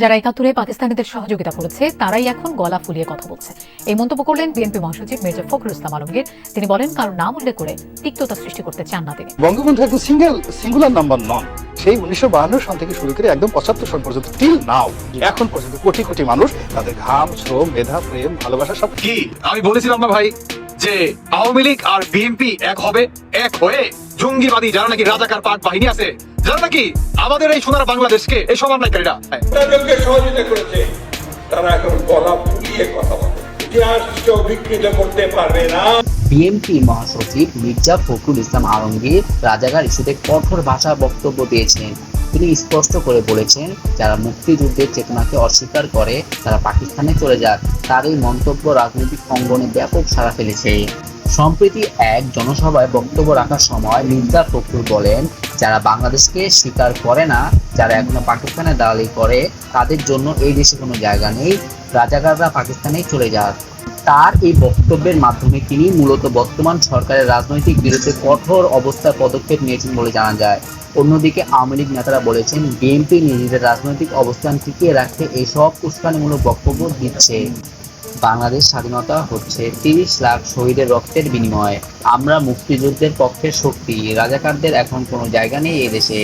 যারা একাত্তরে পাকিস্তানিদের সহযোগিতা করেছে তারাই এখন গলা ফুলিয়ে কথা বলছে। এই মন্তব্য করলেন বিএনপি মহাসচিব মির্জা ফখরুল ইসলাম আলমগীর। তিনি বলেন কারও নাম উল্লেখ করে তিক্ততা সৃষ্টি করতে চান না তিনি। বঙ্গবন্ধু একদম সিঙ্গেল সিঙ্গুলার নাম্বার নন। সেই উনিশশো বাহান্ন সন থেকে শুরু করে একদম পঁচাত্তর সন পর্যন্ত টিল নাও এখন পর্যন্ত কোটি কোটি মানুষ তাদের ঘাম শ্রম মেধা প্রেম ভালোবাসা সব কি? আমি বলেছিলাম না ভাই যে আওয়ামী লীগ আর বিএনপি এক হবে এক হয়ে জঙ্গিবাদী যারা নাকি রাজাকার পাক বাহিনী আছে যারা নাকি আমাদের এই সোনার বাংলাদেশকে এই সমন্বয়কারীরা। তাদেরকে সহযোগিতা করেছে তারা এখন গলা ফুলিয়ে কথা বলে। ইতিহাস বিকৃত করতে পারবে না। বিএনপি মহাসচিব মির্জা ফখরুল ইসলাম আলমগীর রাজাকার ইস্যুতে কঠোর ভাষা বক্তব্য দিয়েছেন তিনি স্পষ্ট করে বলেছেন যারা মুক্তিযুদ্ধের চেতনাকে অস্বীকার করে তারা পাকিস্তানে চলে যাক। তার এই মন্তব্য রাজনৈতিক অঙ্গনে ব্যাপক সাড়া ফেলেছে। সম্প্রতি এক জনসভায় বক্তব্য রাখার সময় মির্জা ফখরুল বলেন যারা বাংলাদেশকে স্বীকার করে না, যারা এখনও পাকিস্তানে দালালি করে, তাদের জন্য এই দেশে কোনো জায়গা নেই। রাজাকাররা পাকিস্তানে চলে যাক। তার এই বক্তব্যের মাধ্যমে তিনি মূলত বর্তমান সরকারের রাজনৈতিক বিরুদ্ধে কঠোর অবস্থার পদক্ষেপ নিয়েছেন বলে জানা যায়। অন্যদিকে আওয়ামী লীগ নেতারা বলেছেন, বিএনপি নিজেদের রাজনৈতিক অবস্থান টিকিয়ে রাখতে এইসব উস্কানিমূলক বক্তব্য দিচ্ছে। বাংলাদেশ স্বাধীনতা হচ্ছে তিরিশ লাখ শহীদের রক্তের বিনিময়। আমরা মুক্তিযুদ্ধের পক্ষের শক্তি। রাজাকারদের এখন কোনো জায়গা নেই এই দেশে।